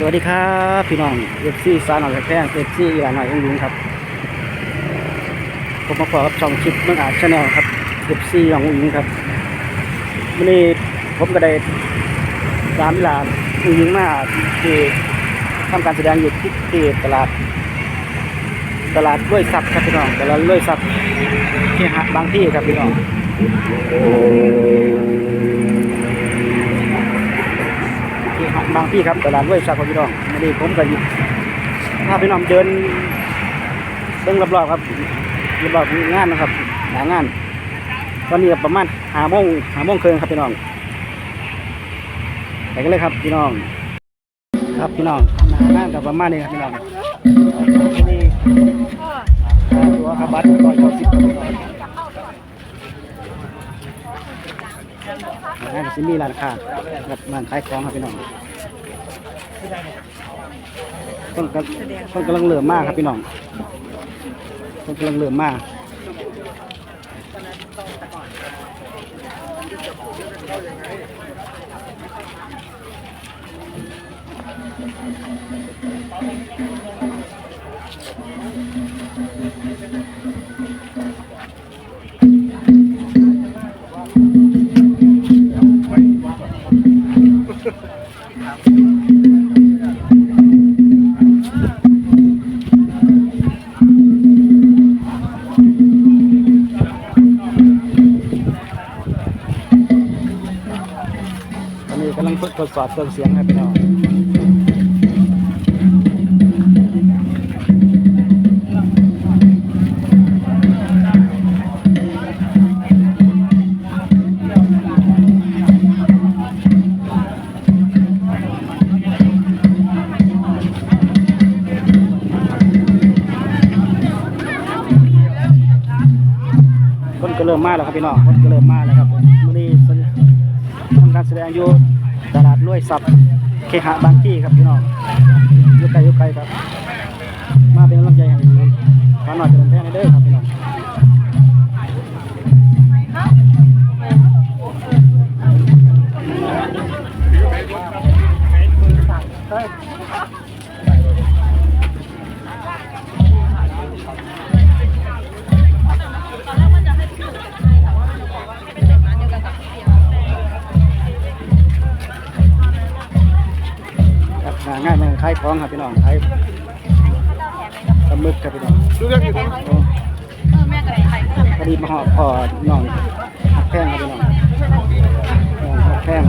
สวัสดีครับพี่น้องเอฟซีสาวหน่อยแพงเอฟซีอีหลานหน่อยองยุงครับผมมาขอกับช่องคลิปเมืองอาชาแนลครับเอฟซีขององยุงครับวันนี้ผมก็ได้ตามอีหลานองยุงมาที่ทำการแสดงอยู่ที่ที่ตลาด ตลาดด้วยซับครับพี่น้องตลาดด้วยซับที่หาบางที่ครับพี่น้อง บางพี่ครับตลาดห้วยซักครับพี่น้องวันนี้ผมก็หยิบพาพี่น้องเดินเดินรอบๆครับรอบๆงานนะครับหางาน ตอนนี้ก็ประมาณหาโมงหาโมงครึ่งครับพี่น้องไปกันเลยครับพี่น้อง ครับพี่น้องหางานกับประมาณนี้ครับพี่น้องนี่ค่ตัวครับบัตรร้อยเก้าสิบพี่น้องางานกับซิมีร้านค้ากับร้านขายของครับพี่น้อง ต้นกำต้นกำลังเหลื่อมมากครับพี่น้องต้นกำลังเหลื่อมมาก ดสอบเครื่องเสียงครับพี่น้องคนก็เริ่มมาแล้วครับพี่น้องคนก็เริ่มมาแล้วครับวันนี้ทำการแสดงอยู่ ตลาดรวยซับเคหะบางที่ครับพี่น้องอยู่ไกลอยู่ไกลครับ มาเป็นกำลังใจให้ขอหน่อยจะเป็นแพ้ในเด้อครับพี่น้อง ขายของครับพี่น้องขายปลาหมึกครับพี่น้องดูเรื่องอยู่นะโอ้พอดีมาหอพอน้องหักแพงครับพี่น้องน้องหักแพง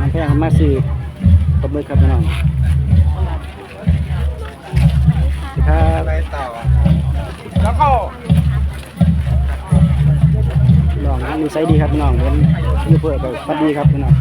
หักแพงมาซื้อปลาหมึกครับพี่น้องสวัสดีครับอะไรต่อแล้วเนิสัยดีครับพี่น้องเป็นยูเพื่อแบบพัดดีครับพี่น้อง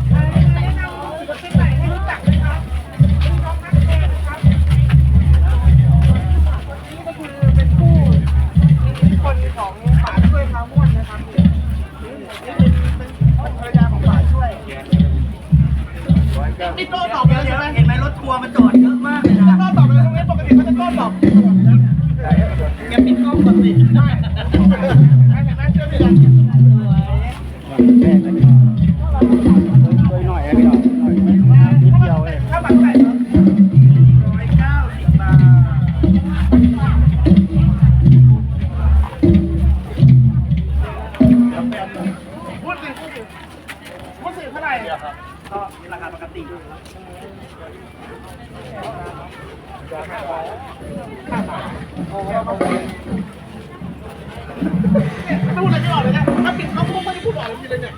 ก็มีราคาปกติพูดอะไรไม่ออกเลยนะถ้าปิดเขาพูดไม่ได้พูดออกเลยเลยเนี่ย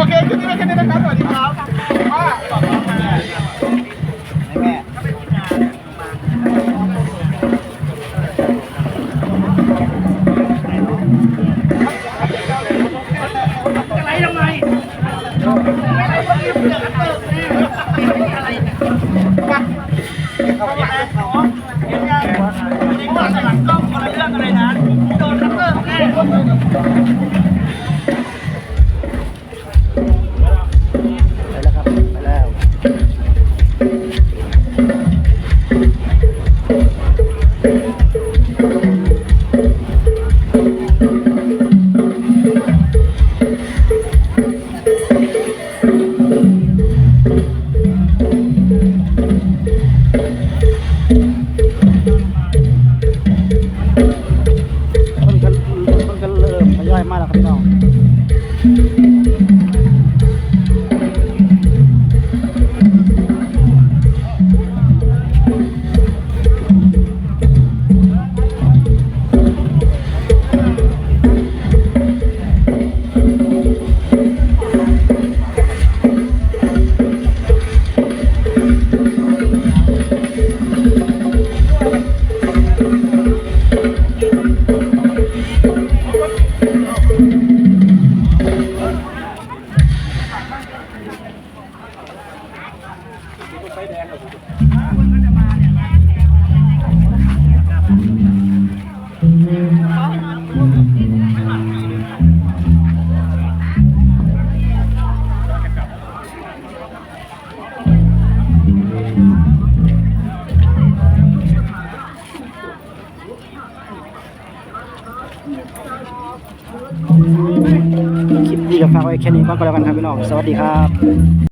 โอเคคืนนี้เป็นแค่นี้นะครับสวัสดีครับว่า ไฟแดงเหรอ คลิปนี้ก็ฝากไว้แค่นี้ก่อนก็แล้วกันครับพี่น้อง สวัสดีครับ